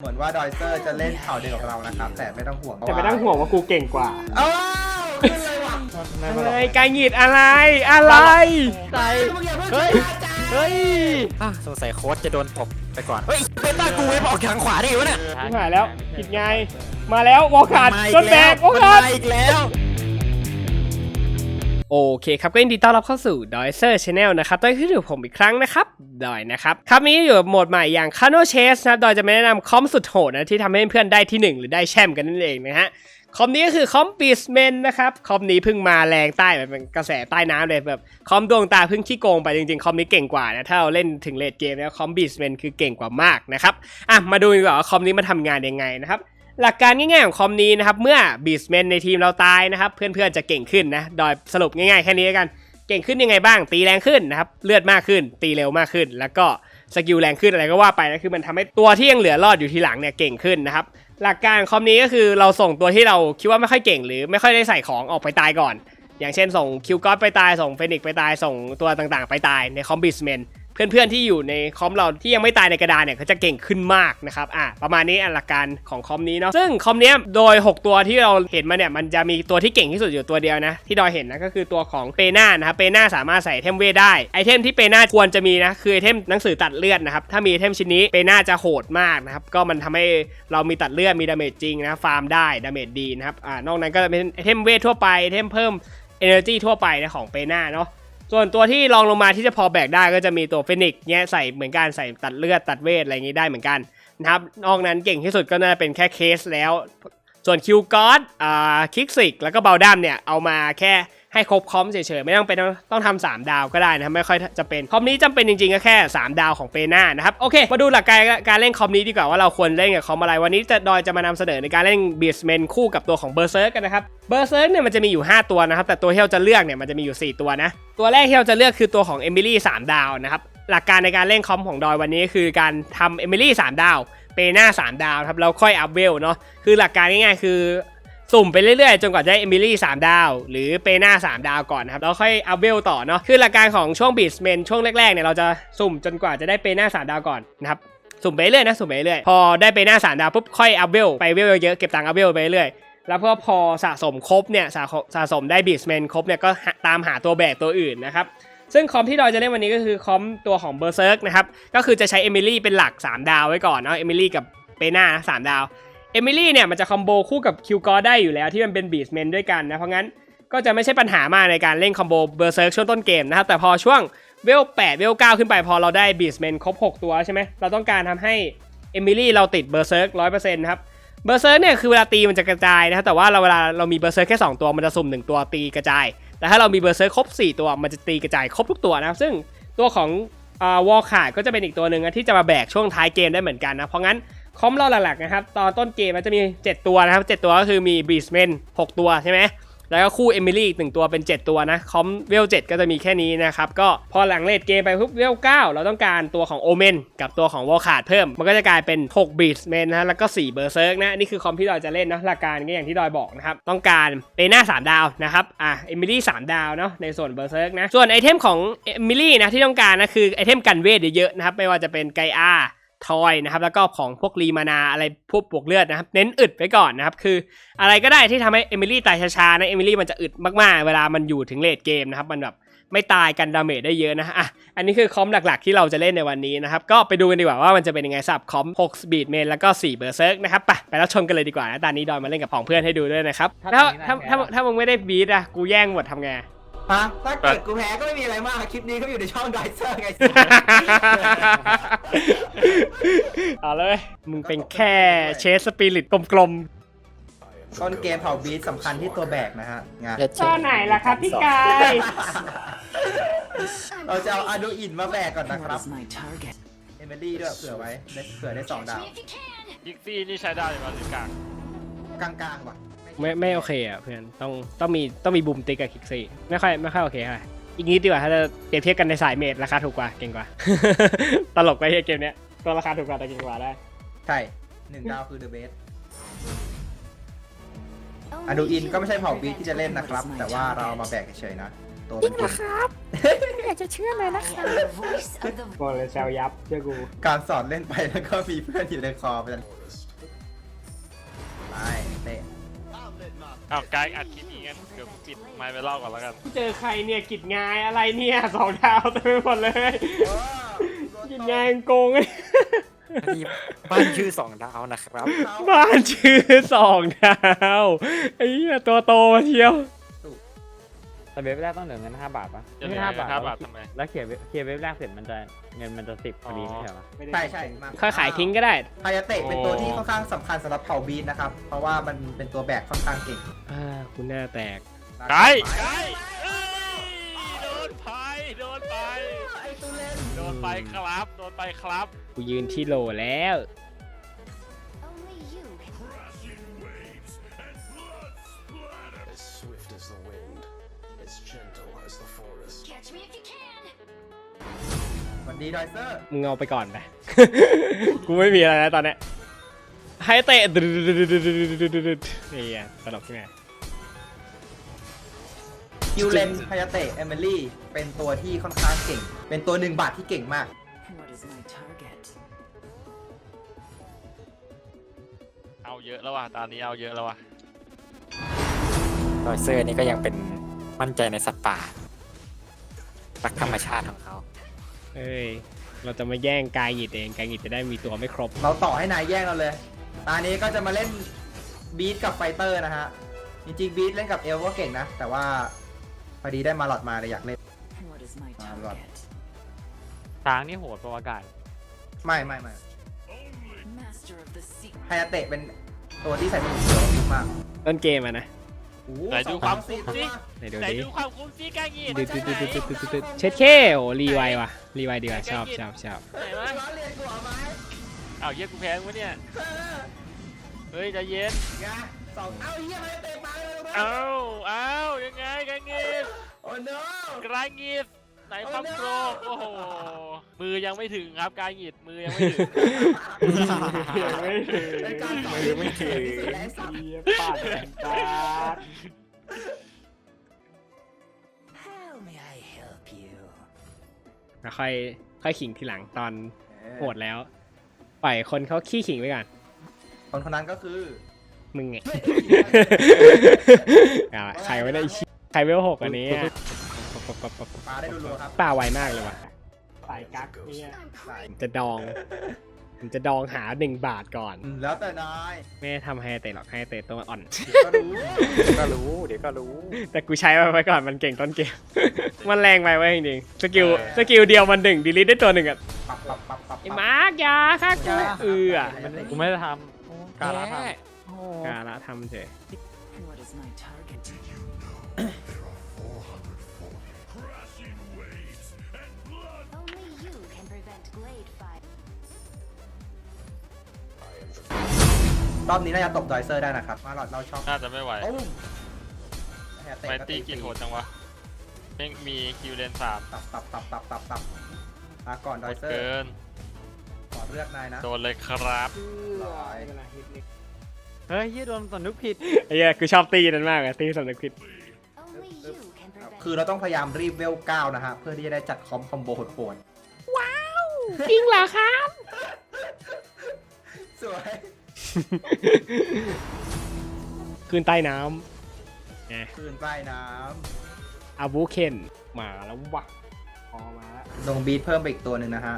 เหมือนว่าดอยเซอร์จะเล่นข่าวเดียวกับเรานะครับ แต่ไม่ต้องห่วงแต่ไม่ต้องห่วงว่ากูเก่งกว่าอ้าวขึ้นเลยว่ะเฮ้ยกายหงิดอะไรอะไรใจมึงอย่าเพิ่งเฮ้ยช้าจ้าเฮ้ยอะสงสัยโค้ชจะโดนตบไปก่อน เฮ้ยเป็นตากูไม่บอกทางขวาได้วะเนี่ยชิบหายแล้วผิดไง มาแล้ววอลขาดมาอีต้นกแบแล้วกวอลมันขาดมาอีกแล้ว โอเคครับก็ยินดีต้อนรับเข้าสู่ดอยเซอร์ชาแนลนะครับต้อยขึ้นอยู่ผมอีกครั้งนะครับดอยนะครับครับนี้อยู่กับโหมดใหม่อย่างคาโนเชสนะครับดอยจะไมาแนะนำคอมสุดโหดนะที่ทำให้เพื่อนได้ที่หนึ่งหรือได้แชมป์กันนั่นเองนะฮะคอมนี้ก็คือคอมปีสเมนนะครับคอมนี้เพิ่งมาแรงใต้แบบเป็นกระแสใต้น้ำเลยแบบคอมดวงตาเพิ่งขี้โกงไปจริงๆ คอมนี้เก่งกว่านะถ้าเราเล่นถึงเลดเกมแล้วคอมบีสเมนคือเก่งกว่ามากนะครับอะมาดูดีกว่าว่าคอมนี้มันทำงานยังไงนะครับ หลักการง่ายๆของคอมนี้นะครับ เมื่อบีสเมนในทีมเราตายนะครับ เพื่อนๆจะเก่งขึ้นนะโดยสรุปง่ายๆแค่นี้แล้วกัน เก่งขึ้นยังไงบ้าง ตีแรงขึ้นนะครับ เลือดมากขึ้น ตีเร็วมากขึ้น แล้วก็สกิลแรงขึ้นอะไรก็ว่าไปนะคือมันทำให้ตัวที่ยังเหลือรอดอยู่ทีหลังเนี่ยเก่งขึ้นนะครับ หลักการคอมนี้ก็คือเราส่งตัวที่เราคิดว่าไม่ค่อยเก่งหรือไม่ค่อยได้ใส่ของออกไปตายก่อน อย่างเช่นส่งคิวกอดไปตายส่งเฟนิกซ์ไปตายส่งตัวต่างๆ ไปตายในคอมบิสเมน เพื่อนๆที่อยู่ในคอมเราที่ยังไม่ตายในกระดานเนี่ยเขาจะเก่งขึ้นมากนะครับอะประมาณนี้อันหลักการของคอมนี้เนาะซึ่งคอมเนี้ยโดย 6 ตัวที่เราเห็นมาเนี่ยมันจะมีตัวที่เก่งที่สุดอยู่ตัวเดียวนะที่ดอยเห็นนะก็คือตัวของเปน่านะครับเปน่าสามารถใส่เทมเวทได้ไอเทมที่เปน่าควรจะมีนะคือไอเทมหนังสือตัดเลือดนะครับถ้ามีไอเทมชิ้นนี้เปน่าจะโหดมากนะครับก็มันทำให้เรามีตัดเลือดมีดาเมจจริงนะฟาร์มได้ดาเมจดีนะครับอ่านอกนั้นก็จะเป็นไอเทมเวททั่วไปไอเทมเพิ่ม Energy ทั่วไปนะของเปน่าเนาะ ส่วนตัวที่รองลงมาที่จะพอแบกได้ก็จะมีตัวเฟนิกซ์เนี้ยใส่เหมือนกันใส่ตัดเลือดตัดเวทอะไรอย่างงี้ได้เหมือนกันนะครับนอกนั้นเก่งที่สุดก็น่าจะเป็นแค่เคสแล้ว ส่วนคิวกอดอ่าคิกซิกแล้วก็เบลดัมเนี่ยเอามาแค่ ให้ครบคอมเฉยๆไม่ต้องเป็นต้องทำสามดาวก็ได้นะครับไม่ค่อยจะเป็นคอมนี้จำเป็นจริงๆก็แค่ 3 ดาวของเปน่านะครับโอเค มาดูหลักการการเล่นคอมนี้ดีกว่าว่าเราควรเล่นกับคอมอะไรวันนี้จะดอยจะมานำเสนอในการเล่นบีสเมนคู่กับตัวของเบอร์เซิร์กกันนะครับเบอร์เซิร์กเนี่ยมันจะมีอยู่ 5 ตัวนะครับแต่ตัวที่เราจะเลือกเนี่ยมันจะมีอยู่ 4 ตัวนะตัวแรกที่เราจะเลือกคือตัวของเอมิลี่3ดาวนะครับหลักการในการเล่นคอมของดอยวันนี้คือการทำเอมิลี่3ดาวเปน้า3ดาวครับแล้วค่อยอัพเวลเนาะคือหลักการง่ายๆคือ สุ่มไปเรื่อยๆ จนกว่าจะได้เอมิลี่3ดาว หรือเปน้า3 ดาวก่อนนะครับ แล้วค่อยอัพเวลต่อเนาะคือหลักการของช่วงบีสเมนช่วงแรกๆเนี่ยเราจะสุ่มจนกว่าจะได้เปน้า3 ดาวก่อนนะครับสุ่มไปเรื่อยนะสุ่มไปเรื่อยพอได้เปหน้า3ดาวปุ๊บค่อยอัพเวลไปเวลเยอะๆเก็บตังค์อัพเวลไปเรื่อยแล้วก็พอสะสมครบเนี่ยสะสะสมได้บีสเมนครบเนี่ยก็ตามหาตัวแบกตัวอื่นนะครับซึ่งคอมที่ดอยจะเล่นวันนี้ก็คือคอมตัวของเบอร์เซิร์กนะครับก็คือจะใช้เอมิลี่เป็นหลัก 3 ดาวไว้ก่อนเนาะเอมิลี่กับเปน่าสามดาว เอมิลี่เนี่ยมันจะคอมโบคู่กับคิวกอได้อยู่แล้วที่มันเป็นบีสเมนด้วยกันนะ เพราะงั้นก็จะไม่ใช่ปัญหามากในการเล่นคอมโบเบอร์เซิร์กช่วงต้นเกมนะครับ แต่พอช่วงเวล8เวล9ขึ้นไปพอเราได้บีสเมนครบ 6 ตัวใช่ไหมเราต้องการทำให้เอมิลี่เราติดเบอร์เซิร์กร้อยเปอร์เซ็นต์ครับเบอร์เซิร์กเนี่ยคือเวลาตีมันจะกระจายนะครับแต่ว่าเราเวลาเรามีเบอร์เซิร์กแค่2ตัวมันจะสุ่ม1 ตัวตีกระจาย แต่ถ้าเรามีเบอร์เซิร์กครบ 4 ตัวมันจะตีกระจายครบทุกตัวนะครับซึ่งตัวของอ่าวอลขาดก็จะเป็นอีกตัวหนึ่งนะที่จะมาแบกช่วงท้ายเกมได้เหมือนกันนะเพราะงั้น คอมเราหลักๆนะครับ ตอนต้นเกมมันจะมี 7 ตัวนะครับ 7 ตัวก็คือมีบีสเมน6 ตัวใช่ไหมแล้วก็คู่เอมิลี่อีกหนึ่งตัวเป็น 7 ตัวนะคอมเวล7ก็จะมีแค่นี้นะครับ ก็พอหลังเลดเกมไปปุ๊บเวล9เราต้องการตัวของโอเมนกับตัวของวอลขาดเพิ่ม มันก็จะกลายเป็น6บีสเมนนะแล้วก็4เบอร์เซิร์กนะนี่คือคอมที่เราจะเล่นนะหลักการก็อย่างที่ดอยบอกนะครับ ต้องการเปหน้า3ดาวนะครับอะเอมิลี่3ดาวเนาะในส่วนเบอร์เซิร์กนะส่วนไอเทมของเอมิลี่นะที่ต้องการนะคือไอเทมกันเวทเยอะๆนะครับไม่ว่าจะเป็นไกอา ทอยนะครับแล้วก็ของพวกรีมานาอะไรพวกบวกเลือดนะครับ เน้นอึดไว้ก่อนนะครับ คืออะไรก็ได้ที่ทำให้เอมิลี่ตายช้าๆนะเอมิลี่มันจะอึดมากๆ เวลามันอยู่ถึงเลดเกมนะครับ มันแบบไม่ตายกันดาเมจได้เยอะนะอะอันนี้คือคอมหลักๆ ที่เราจะเล่นในวันนี้นะครับ ก็ไปดูกันดีกว่าว่ามันจะเป็นยังไงสับคอม6สปีดเมนแล้วก็4เบอร์เซิร์กนะครับไปไปรับชมกันเลยดีกว่านะตอนนี้ดอยมาเล่นกับของเพื่อนให้ดูด้วยนะครับถ้าถ้าถ้าถ้ามึงไม่ได้บีทอะกูแย่งหมดทำไง ฮะถ้าเกิดกูแพ้ก็ไม่มีอะไรมาก คลิปนี้ก็อยู่ในช่องดอยเซอร์ไงเอาเลยมึงเป็นแค่เชสสปิริตกลมต้นเกมเผาบีทสำคัญที่ตัวแบกนะฮะงานๆก็ไหนล่ะครับพี่กาย เราจะเอาอาดูอินมาแบกก่อนนะครับ That is my target. เอมิลี่ด้วยเผื่อไว้ได้เผื่อได้สองดาวยิกซี่นี่ใช้ได้หรือเปล่าหรือกลางกลางๆว่ะ ไม่ไม่โอเคอะเพื่อนต้องต้องมีต้องมีบูมติ๊กกับคิกซี่ไม่ค่อยไม่ค่อยโอเคค่ะอีกนิดดีกว่าถ้าจะเปรียบเทียบกันในสายเมดราคาถูกกว่าเก่งกว่า ตลกไปเฮียเกมเนี้ยตัวราคาถูกกว่าแต่เก่งกว่าได้ใช่หนึ่งดาวคือเดอะเบสอาดูอินก็ไม่ใช่เผาบีทที่จะเล่นนะครับ แต่ว่าเราเอามาแบกเฉยๆนะตัวมันเก่งอยากจะเชื่อเลยนะคะบอกเลยแซวยับเชื่อกูการสอนเล่นไปแล้วก็มีเพื่อนอยู่ในคอไปแล้วเตะ อ้าวกายอัดคลิปนี้งั้นเดี๋ยวกูปิดไมค์ไปเล่าก่อนแล้วกัน เจอใครเนี่ยกิจงายอะไรเนี่ยสองดาวเต็มไปหมดเลย กิจงายโกงเลยที่บ้านชื่อสองดาวนะครับ บ้านชื่อสองดาวไอ้เหี้ยตัวโตมาเที่ยว แต่เว็บแรกต้องเหลือเงินห้าบาทปะจะเหลืไม่อห้าบาทห้าบาททำไม แล้วเคลียร์เว็บเคลียร์เว็บแรกเสร็จมันจะเงินมันจะสิบพอดีไม่ใช่ปะใช่ใช่มาค่อยขายทิ้งก็ได้ไฮยาเตะเป็นตัวที่ค่อนข้างสำคัญสำหรับเผ่าบีทนะครับ เพราะว่ามันเป็นตัวแบกค่อนข้างเก่งอ่าคุณหน้าแตกกายกายเอ้ยโดนไปโดนไปไอ้ตูเล่นโดนไปครับ โดนไปครับ กูยืนที่โหลแล้ว ดีดอยเซอร์มึงเอาไปก่อนไป กูไม่มีอะไรแล้วตอนเนี้ยให้เตะนี่อะตลกใช่ไหมคิวเลนไฮยาเตะเอมิลี่เป็นตัวที่ค่อนข้างเก่ง เป็นตัวหนึ่งบาทที่เก่งมาก What is my target? เอาเยอะแล้วว่ะ ตอนนี้เอาเยอะแล้วว่ะดอยเซอร์นี่ก็ยังเป็นมั่นใจในสัตว์ป่า รักธรรมชาติของเขา เอ้ย เราจะมาแย่งกายหยิดเอง กายหยิดจะได้มีตัวไม่ครบ เราต่อให้นายแย่งเราเลย ตอนนี้ก็จะมาเล่นบีทกับไฟเตอร์นะฮะ จริงๆบีทเล่นกับเอลก็เก่งนะ แต่ว่าพอดีได้มาหลอดมาเลยอยากเล่น What is my Ah, right. target? ช้างนี่โหดประวัติการไม่ไม่ไม่ Master of the sea. ไฮยาเตะเป็นตัวที่ใส่ถุงเขียวดีมาก ต้นเกมอะนะโอ้โห ไหนดูความสองสามคุ้มสิสี่ไหนดูไหนดิดูความคุ้มซิกายหยิดดูดูดูดูดูดูดูเช็ดเคโอ้รีไวว่ะรีไวดีว่ะชอบชอบชอบไหนวะล้อเลียนกูเหรอไหมอ้าวเยี่ยกูแพ้วะเนี่ยเฮ้ยใจเย็น ไงสองเอ้าเฮียไฮยาเตะไปเลยเอ้าเอ้ายังไงกายหยิดโอ้ no กายหยิด ไหนความโกรธโอ้โห มือยังไม่ถึงครับ กายหยิดมือยังไม่ถึงเป็นการต่อที่ไม่ถึงที่สุดแล้วไอ้สัตว์ ปาดปาด How may I help you? แล้วค่อยค่อยขิงทีหลังตอนโหดแล้ว ปล่อยคนเขาขี้ขิงไปก่อน คนคนนั้นก็คือ มึงไง อะใครไม่ได้ชิใครเวลหกอันนี้อะ ปลาได้รัวๆครับป่าไวมากเลยว่ะ สายกักเนี่ยสายจะดองผมจะดองหาหนึ่งบาทก่อน แล้วแต่นายไม่ได้ทำให้เตะหรอกให้เตะตัวอ่อน เดี๋ยวก็รู้ก็รู้ เดี๋ยวก็รู้ แต่กูใช้มันไว้ก่อนมันเก่งต้นเกม มันแรงไปไว้ยจริงๆสกิลสกิลเดียวมันหนึ่งดีลิทได้ตัวหนึ่งอะปับปับปับปับไอ้มาร์กอยาฆ่ากูเอือกูไม่ได้ทำการละทโอ้การละทำเฉย What is my target? รอบนี้น่าจะตบดอยเซอร์ได้นะครับมาหลอดเราชอบน่าจะไม่ไหวตุ้มแฮร์เตะไมก็ตี้กินโหดจังวะแม่งมีคิวเลนสามตับตับตับตับตับตับมาก่อนดโหอยดเซอร์เกินขอเลือกนายนะโดนเลยครับร้อยำเฮ้ยยี่โดนสำนึกผิดไอ้เหี้ยกูชอบตีนั้นมากอะตีสำนึกผิด Only you can prevent คือเราต้องพยายามรีบเวลเก้านะฮะเพื่อที่จะได้จัดคอมคอมโบโหดจริงเหรอครับๆสวย คืนใต้น้ำไงคืนใต้น้อาบูเคนมาแล้ววะพอมาแล้วำลงบีทเพิ่มไปอีกตัวหนึ่งนะฮะ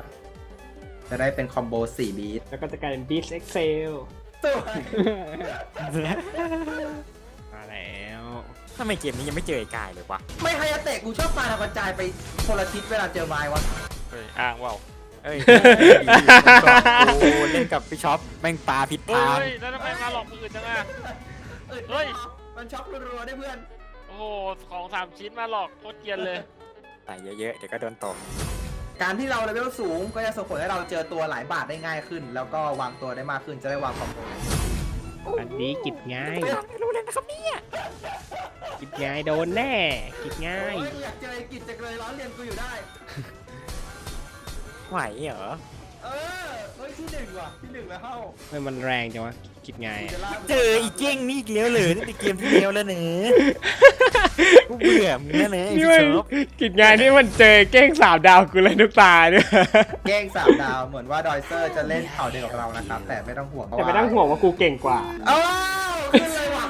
จะได้เป็นคอมโบ4บีทแล้วก็จะกลายเป็นบีสเอ็กเซลสวยมาแล้วทำไมเกมนี้ยังไม่เจอไอ้กายเลยวะไม่ไฮยาเตะกูชอบปาทางกระจายไปคนละทิศเวลาเจอไม้วะเฮ้ยอ้างว่าว เอ้ยเล่นกับพี่ช็อปแม่งปลาผิดเฮ้ทางยแล้วทำไมมาหลอกมืออื่นจังอะ เฮ้ย มันช็อกรัวๆได้เพื่อนโอ้โหของสามชิ้นมาหลอกโคตรเกรียนเลย ใส่เยอะๆ เดี๋ยวก็โดนตบการที่เราเลเวลสูงก็จะส่งผลให้เราเจอตัวหลายบาทได้ง่ายขึ้น แล้วก็วางตัวได้มากขึ้นจะได้วางคอมโบอันนี้กิดง่ายกิดง่ายโดนแน่ กิดง่าย โอ้ยอยากเจอไอ้กิจจังเลยร้อนเรียนกูอยู่ได้ ไหวเหรอเออเฮ้ยที่หนึ่งว่ะที่หนึ่งแล้วเข้าไม่มันแรงจังวะกิดง่ายกูอะจะลากเจออีกเก้งนี่อีกแล้วเลยนี่เป็นเกมที่แล้วแล้วเนอะกูเบื่อมึงแล้วเนอะไอ้นี่พี่มันช็อปกิจง่ายนี่มันเจอเก้งสามดาวกูเลยทุกตาด้วยแกล้งสามดาวเหมือนว่าดอยเซอร์จะเล่นเข่าเดียวกับเรานะครับแต่ไม่ต้องห่วงเพราะแต่ว่าไม่ต้องห่วงว่ากูเก่งกว่า เอาว้าวขึ้นเลยว่ะ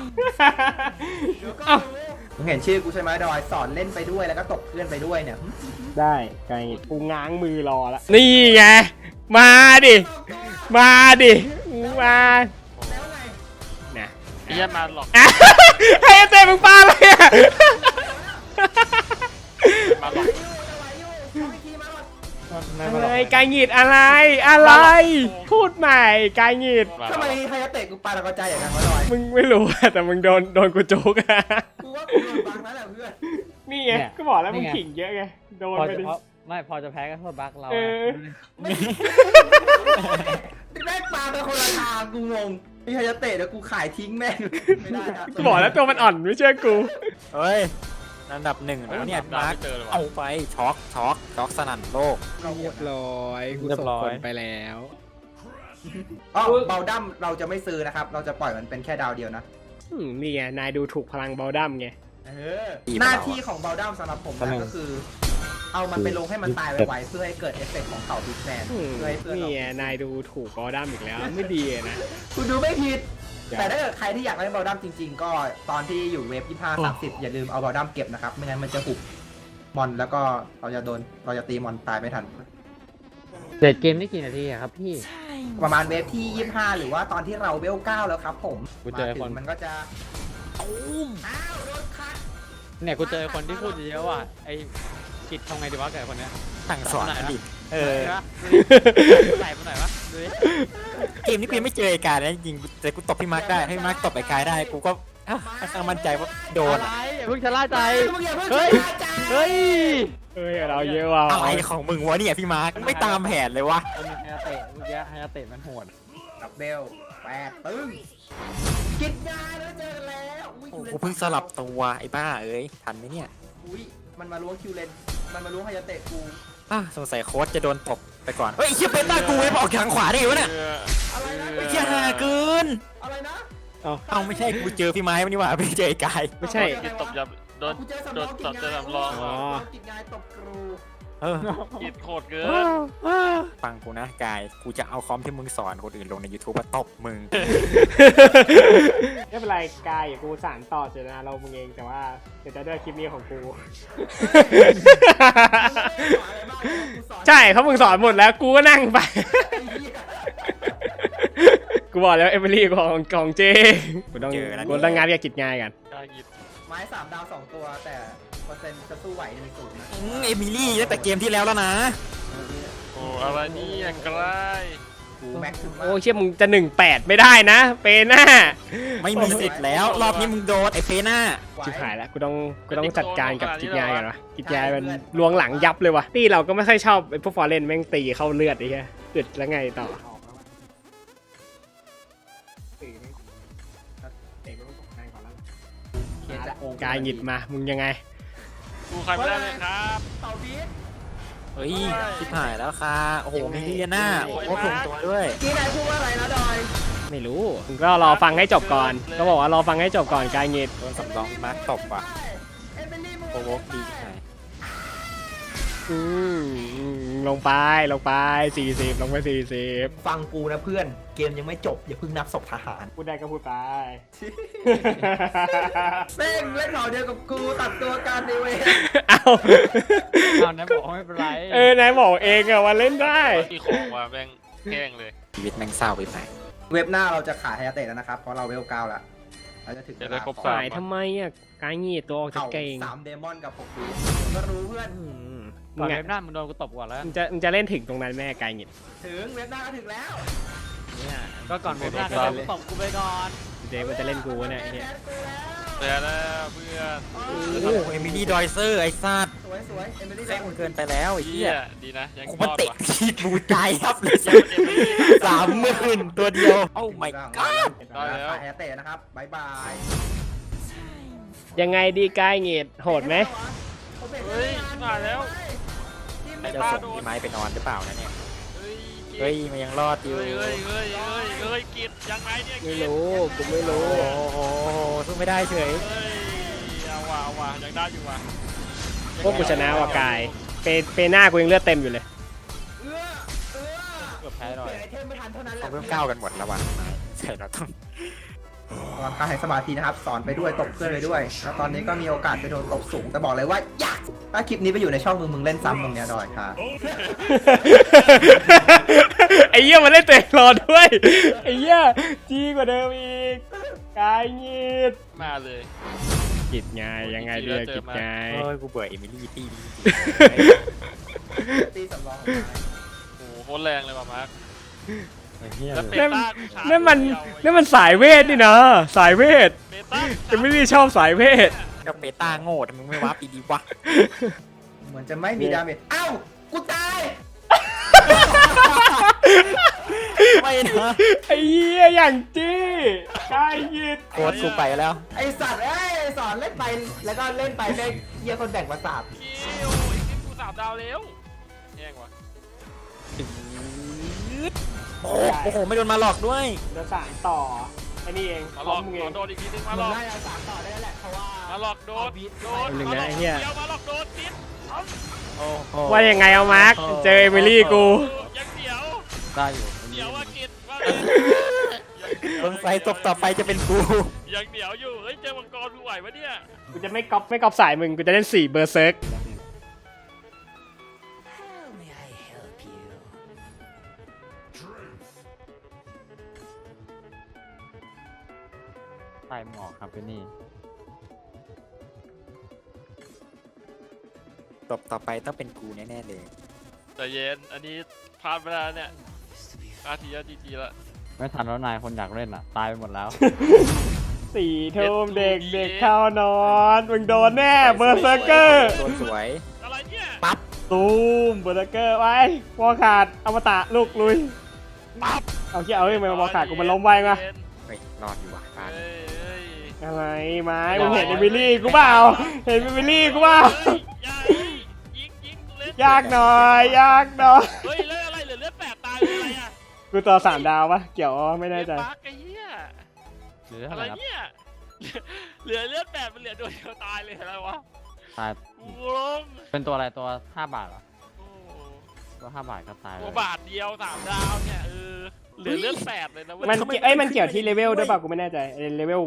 เดี๋ยวก็เอ้ารู้ มึงเห็นชื่อกูใช่ไหมดอยสอนเล่นไปด้วยแล้วก็ตกเพื่อนไปด้วยเนี่ยหึได้ไกกูง้างมือรอละนี่ไง มาดิ มาดิมาแล้วไงนะไอ้เหี้ยมาหลอกอะให้เต้มึงปาอะไรอะมาหลอก อนอะไรกายหงิดอะไรอะไรพูดใหม่กายหงิดมาหลทำอกไมไฮยาเตะกูปาตะกระจายอย่างนั้นวะดอยมึงไม่รู้อะแต่มึงโดนโดนกูจุกอะกูว่ากูโดนบังแล้วแหละเพื่อนนี่ไงก็บอกแล้วมึงขิงเยอะไงโดนพอไปจะดิเพราะไม่พอจะแพ้ก็โทษบั๊กเราเออแม่งปาไปคนละทางกูงงไอ้ไฮยาเตะเดี๋ยวกูขายทิ้งแม่งไม่ได้นะกูบอกแล้วตัวมันอ่อนไม่เชื่อกูเฮ้ย อันดับหนึ่งแล้วเนี่ยพี่มาร์คเจอเลยวะเอาไปช็อกช็อกช็อกสนั่นโลก เรียบร้อยกูเรียส่บงร้อย คนไปแล้ว อ๋อเบลดัมเราจะไม่ซื้อนะครับ เราจะปล่อยมันเป็นแค่ดาวเดียวนะ อืมนี่ไงนายดูถูกพลังเบลดัมไง เออ หน้าที่ของเบลดัมสำหรับผมนะก็คือ เอามันไปลงให้มันตายไวๆเพื่อให้เกิดเอฟเฟกต์ของเขาบิ๊กแมนอืมเพื่อให้เพื่อนนี่เราไงนายดูถูกเบลดัมอีกแล้วไม่ดีอะนะ คุณดูไม่ผิดอย่า แต่ถ้าเกิดใครที่อยากเล่นเบลดัมจริง ๆ ก็ตอนที่อยู่เวฟ25 30 อย่าลืมเอาเบลดัมเก็บนะครับ ไม่งั้นมันจะหุบมอนแล้วก็เราจะโดนเราจะตีมอนตายไม่ทัน เด็ดเกมได้กี่นาทีอะครับพี่ ประมาณเวฟที่ 25 หรือว่าตอนที่เราเวล9แล้วครับ ผมกูเจอมาถึคนงมันก็จะตุ้มอ้าวโดนคัดเนี่ยกูเจอคนที่พูดเยอะๆว่าไอ้กิดทำไงดีวะกับคนเนี้ยสั่งสอนกันดิเออใช่ปะใส่มาหน่อยวะดูดิ เกมนี้กูยังไม่เจอไอ้กายนะจริงๆแต่กูตบพี่มาร์คได้ให้พี่มาร์คตบไอ้กายได้กูก็อะค่อนข้างมั่นใจว่าโดนอะไรอะอย่าเพิ่งชะล่าใจมึงอย่าเพิ่งเฮ้ยชะล่าใจเฮ้ย เฮ้ยเราเยอะว่ะอะไรของมึงวะเนี่ยพี่มาร์คไม่ตามแผนเลยวะมันมีไฮยาเตะเมื่อกี้ไฮยาเตะมันโหดดับเบลแปดตึ้งกินยาแล้วเจอกันแล้วอุ้ยโอ้คิวโหเพิ่งสลับตัวไอ้บ้าเอ้ยทันไหมเนี่ยอุ้ยมันมาล้วงคิวเลน มันมาล้วงไฮยาเตะกู อะสงสัยโค้ชจะโดนตบ ไปก่อน เฮ้ยไอ้เชี่ยเป็นหน้ากูเว้ยมาออกทางขวาได้ไงวะเนี่ยเอออะไรนะไอ้เชี่ยห่าเกิน อะไรนะเอ้าไม่ใช่กูเจอพี่ไม้วันนี้หว่าไม่เจอไอ้กาย ไม่ใช่กินตบยับโดน กูเจอสำโดรอนงกิตนบเจองานสำรอง อ๋อ กินงานตบกรูเออกินโคตรเกินฟังกูนะกาย กูจะเอาคอมที่มึงสอนคนอื่นลงใน YouTube มาตบมึง ไม่เป็นไรกายอย่ากูสารต่อเจตนาเรามึงเองแต่ว่าเดี๋ยวจะด้วยคลิปนี้ของกู ใช่เขามึงสอนหมดแล้วกูก็นั่งไป กูบอกแล้วเอมิลี่ของของเจกูต้องเจอแล้ว กูต้องงานอยากกิจงานกันกายิดไม้สามดาวสองตัวแต่เปอร์เซ็นต์จะสู้ไหวในสูงนะอืมเอมิลี่ตั้งแต่เกมที่แล้วแล้วนะ โอ้อะไรนี่อย่างไกล กูแม็กซ์ถึงว่าโอ้เชี่ยมึงจะหนึ่งแปดไม่ได้นะ เปหน้าไม่มีสิทธิ์แล้ว รอบนี้มึงโดนไอ้เฟน่าชิบหายแล้วกูต้องกูต้องจัดการกับกิจงานกันวะกิจงานมันลวงหลังยับเลยวะตีเราก็ไม่ค่อยชอบไอ้พวกฟอร์เรนแม่งตีเข้าเลือดไอ้เหี้ยเดือดแล้วไงต่อเขียนจะโงกายหงิดมา มึงยังไง กูใครไม่ได้เลยครับเต่าบีท เฮ้ยชิบหายแล้วค่ะ โอ้โห มีลีน่าโอ้โหส่งตัวด้วยกี้นายพูดว่าอะไรนะดอยไม่รู้มึงก็รอฟังให้จบก่อน ก็บอกว่ารอฟังให้จบก่อนกายหงิดโดนสำรองมาร์คตบว่ะเอมิลี่มึงโปรโวกดีชิบหายอืมอืม ลงไปลงไปสี่สิบลงไปสี่สิบฟังกูนะเพื่อน เกมยังไม่จบ อย่าเพิ่งนับศพทหารพูดได้ก็พูดไป เส้งเล่นเหล่าเดียวกับกูตัดตัวกันในเวรเอาเอานะบอกว่าไม่เป็นไรเออนายบอกเองอะว่าเล่นได้ที่ของว่าแม่งแห้งเลยชีวิตแม่งเศร้าไปไหนเว็บหน้าเราจะขายไฮยาเตะแล้วนะครับ เพราะเราเวลเก้าแล้วเราจะถึงจะได้ครบขายทำไมอะกายหงิดตัวออกจากเข่าเก่งสามเดมอนกับหกบีทก็รู้เพื่อนอืม ก่มึอนงเว็อะบหน้ามึงโดนกูตบก่อนแล้วมึงจะมึงจะเล่นถึงตรงนั้นแม่กายหงิดถึงเว็บหน้าก็ถึงแล้วเนี่ยก็ก่อนเว็บหน้าก็โดนกูตบกูไปก่อนเจมันจะเล่นกูวะเนี่ยไอ้เหี้ยแต่แล้วเพื่อนโอ้โหเอมิลี่ดอยเซอร์ไอ้สัตว์สวยสวยเอมิลี่เซ็งเกินไปแล้วไอ้เฮีเหี้ยยดีนะยังกูรมาอดเตะว่ะขีดบูใจครับเลยสามหมื่นตัวเดียวโอ้ my god ได้แล้วขายไฮยาเตะนะครับบายบายยังไงดีกายหงิดโหดไหมเฮ้ยผ่านแล้ว น่าจะส่งพี่ไม้ไปนอนหรือเปล่านะเนี่ย เฮ้ยกิเฮ้ยมันยังรอดอยู่ เฮ้ยเฮ้ยเฮ้ยเฮ้ยเฮ้ยกิดยังไงเนี่ยไม่กิดรู้กูไม่รู้ โอ้โหสู้ไม่ได้เฉย เฮ้ยเอาว่ะเอาว่ะยังได้อยู่ว่ะพวกกูชนะว่ะกาย เปเปหน้ากูยังเลือดเต็มอยู่เลยเอื้อเอื้อเกือบแพ้หน่อยเปลี่ยนไอเทมไม่ทันเท่านั้นแหเขาละเพิ่มเก้ากันหมดแล้ววะใช่เราต้อง วางการใช้สมาธินะครับ สอนไปด้วยตบเพื่อนไปด้วย แล้วตอนนี้ก็มีโอกาสไปโดนตบสูงแต่บอกเลยว่าอยากถ้าคลิปนี้ไปอยู่ในช่องมึงมึงเล่นซ้ำมึงเนี่ยดอยค่ะ ไอ้เหี้ยมันเล่นตัวเองรอด้วย ไอ้เหี้ยจีกว่าเดิมอีกกายงีดมาเลย กิดไงยังไงเดียกิดไงโอ้ยกูเบื่อเอมิลี่ตีนี่ตีสำรองโอ้โหโคตรแรงเลยว่ะมาร์ค ไอ้เหี้ยแล้วเลเปยต้ากูชาร์จนั่นมันเดียวนั่นมันสายเวทนี่นะสายเวทเปต้าจะไม่ได้ชอบสายเวทก็เบต้าโง่ทำไมมึงไม่วับดีๆวะเหมือนจะไม่มีดาเมจเอ้ากูตายไม่นะไอ้เหี้ยอย่างจี้กายงีดโคตรกูไปแล้ว ไอสัตว์เอ้ยสอนเล่นไปแล้วก็เล่นไปได้เยี่ยคนแบ่งประสาทคิวอีกนิดกูสามดาวแล้วแย่งว่ะ โอ้โอ้โหไม่โดนมาหลอกด้วยเดี๋ยวสานต่อไอ้นี่เองมาพหลร้ออมกมึงเอของโดนอีกทีนึงมามึหลงอกน่าจะสามต่อได้แหละเพราะว่ามาหลอกโดนโดนหนึ่งมาหลนะอกไอ้เหี้ยเดียวมาหลอกโดนติดโอ้โหว่ายังไงเอามาร์คเจอเอมิลี่กูยังเดี๋ยวได้อยู่เดี๋ยวว่ากิดว่าสงสัยตบต่อไปจะเป็นกูยังเดี๋ยวอยู่เฮ้ยเจอมังกรดูไหวปะเนี่ยกูจะไม่ก๊อปไม่ก๊อปสายมึงกูจะเล่นสี่เบอร์เซิร์ก ใส่หมอกครับพี่นี่ตบต่อไปต้องเป็นกูแน่ๆเลย แต่เย็น อันนี้พลาดไปแล้วเนี่ยพลาดทีแล้วทีทีละไม่ทันแล้วนายคนอยากเล่นอะ ตายไปหมดแล้ว สี่ทุ่มเด็กเด็กเข้านอนมึงโดนแน่เบอร์เซอร์เกอร์ตัวสวย อะไรเนี่ยตูมเบอร์เซอร์เกอร์ไว้วอลขาดอมตะลูกลุยปั๊บเอาเชี่ยเอาเฮ้ยมันวอลขาดกูมันล้มไวมาเย็นเฮ้ยรอดอยู่ว่ะ อะไรไม้มึงเห็นเอมิลี่กูเปล่าเห็นเอมิลี่กูเปล่าเฮ้ยอย่าเฮ้ยยิงยิงเล่นยากหน่อยยากหน่อยเฮ้ยเลือดอะไรเหลือเลือดแปดตายเลยอะไรอะกูต่อสามดาวปะเกี่ยวอ๋อไม่แน่ใจเลือดบั๊กไอ้เหี้ยหรืออะเท่าไหไรร่ครับเนี่ยเหลือเลือดแปดมันเหลือโดนเดียวตายเลยอะไรวะตายกูลงเป็นตัวอะไรตัวห้าบาทเหรอโอ้ตัวห้าบาทก็ตายเลตัวยบาทเดียวสามดาวเนี่ยเออเหลือเลือดแปดเลยนะเว้ยมันเกี่ยวเอ้ยมันเกี่ยวที่เลเวลด้วยเปล่ากูไม่แน่ใจไอ้เลเวล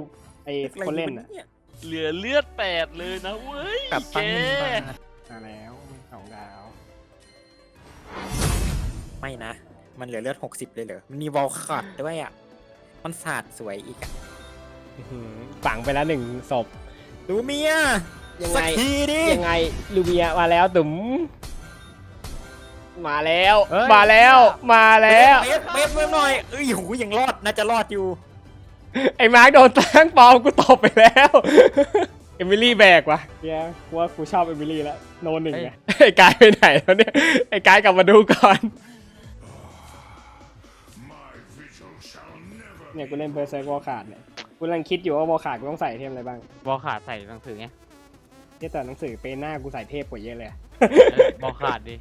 ไอ้คนเล่นอะเหลือเลือดแปดเลยนะเว้ยกลับแกตั้งมือมามาแล้วสองดาว ไม่นะ มันเหลือเลือด 60 เลยเหรอมันมีวอลคัดด้วยอะ มันสาดสวยอีกอะอื้อหือฝังไปแล้วหนึ่งศพ ดูเมียยังไง สักทีดิ ยังไงลูเมียมาแล้วตุ๋มมาแล้ว เฮ้ย มาแล้ว มาแล้วเป๊ะเป๊ะเป๊ะหน่อยเอ้ยหูยังรอด น่าจะรอดอยู่ ไอ้มาร์คโดนตั้งปอมกูตบไปแล้ว เอมิลี่แบกว่ะเฮียกูว่ากูชอบเอมิลี่แล้วโนหนึ่งไงไอ้กายไปไหนแล้วเนี่ย ไอ้กายกลับมาดูก่อน เนี่ยกูเล่นเบอร์เซอร์วอลขาดเนี่ย กูกำลังคิดอยู่ว่าวอลขาดกูต้องใส่เทมอะไรบ้างบอลขาดใส่หนังสือไงที่แต่หนังสือเปนหน้ากูใส่เทพกว่าเยอะเลยอะเออบอลขาดดิ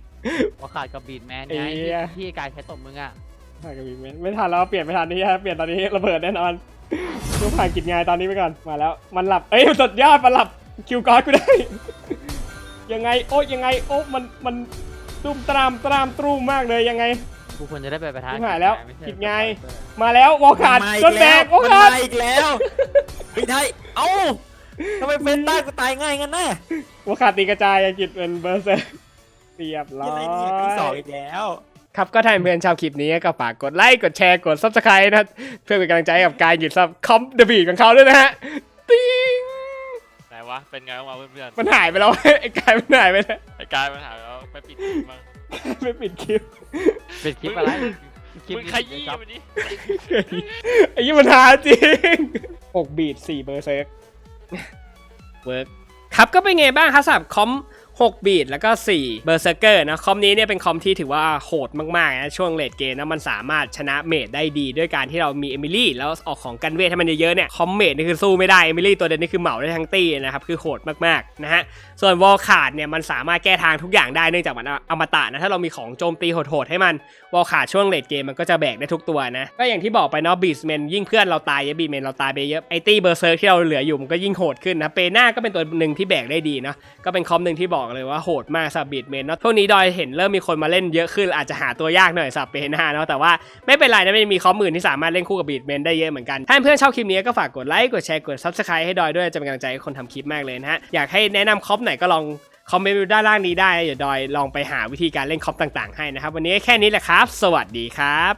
บอลขาดกับบีดแมนไงไอ้เหี้ที่ยที่กายใช้ตบมึงอะ ใช่ก็มีเมนไม่ทันแล้วเปลี่ยนไม่ทันนี่ฮะเปลี่ยนตอนนี้ระเบิดแน่นอน กูผ่านกิจงานตอนนี้ไปก่อน มาแล้ว มันหลับ เอ้ยสุดยอดมันหลับ คิวกอดกูได้ ยังไง โอ้ยังไง โอ้มัน มันตุ้มตรามตรามตรูมมากเลยยังไง กูควรจะได้ไปประทานชิบหายแล้วไม่ใช่ผิดไง มาแล้ววอลขาดมาอีจนแบกวอลมันขาดมาอีกแล้วไม่ได้เอ้าทำไมเป็นต้ากูตายง่ายงั้นน่ะวอลขาดตีกระจายอะกิจเป็นเบอร์เซอร์เรียบร้อยังไงเนี่ยที่สองยอีกแล้ว ครับก็ถ้าเพื่อนชาวคลิปนี้ก็ฝากกดไลค์กดแชร์กด subscribe นะเพื่อเป็นกำลังใจให้กับการหยุดซับคอมเดบีของเขาด้วยนะฮะติ๊งไหนวะเป็นไงบ้างวะเพื่อนมันหายไปแล้ว ไอ้กายมันหายไปแล้วๆไอ้กายมันหายแล้วไปปิดคลิปมั้งไม่ปิดคลิปเป็นคลิปอะไรคลิปมึงนี้ขยี้ครับมันดิไอ้ยี่มันหาจริง6บีท4เบอร์เซิร์กเวิร์กครับก็เป็นไงบ้างครับสำหรับคอม 6 บีทแล้วก็4เบอร์เซอร์เกอร์นะคอมนี้เนี่ยเป็นคอมที่ถือว่าโหดมากๆนะช่วงเลดเกมนะมันสามารถชนะเมดได้ดีด้วยการที่เรามีเอมิลี่แล้วออกของกันเวทให้มันเยอะๆเนี่ยคอมเมดนี่คือสู้ไม่ได้เอมิลี่ตัวเดียวนี่คือเหมาได้ทั้งตีนะครับคือโหดมากๆนะฮะส่วนวอลขาดเนี่ยมันสามารถแก้ทางทุกอย่างได้เนื่องจากมันอมตะนะถ้าเรามีของโจมตีโหดๆให้มันวอลขาดช่วงเลดเกมมันก็จะแบกได้ทุกตัวนะก็อย่างที่บอกไปเนาะบีสเมนยิ่งเพื่อนเราตายเยอะบีสเมนเราตายไปเยอะไอตี้เบอร์เซิร์ที่เราเหลืออยู่มันก็ยิ่งโหดขึ้นนะเปน่าก็เป็นตัวหนึ่งที่แบกได้ดีนะก็เป็นคอมหนึ่งที่บอกบอกเลยว่าโหดมากสับบีดเมนเนาะพวกนี้ดอยเห็นเริ่มมีคนมาเล่นเยอะขึ้นอาจจะหาตัวยากหน่อยสับเปหน้าเนาะแต่ว่าไม่เป็นไรนะมันมีคอมมื่นที่สามารถเล่นคู่กับบีดเมนได้เยอะเหมือนกันถ้าเพื่อนชอบคลิปนี้ก็ฝากกดไลค์กดแชร์กด subscribe ให้ดอยด้วยจะเป็นกำลังใจให้คนทำคลิปมากเลยนะฮะอยากให้แนะนำคอมไหนก็ลองคอมเมนต์ด้านล่างนี้ได้เดี๋ยวดอยลองไปหาวิธีการเล่นคอมต่าง ๆ ให้นะครับวันนี้แค่นี้แหละครับ สวัสดีครับ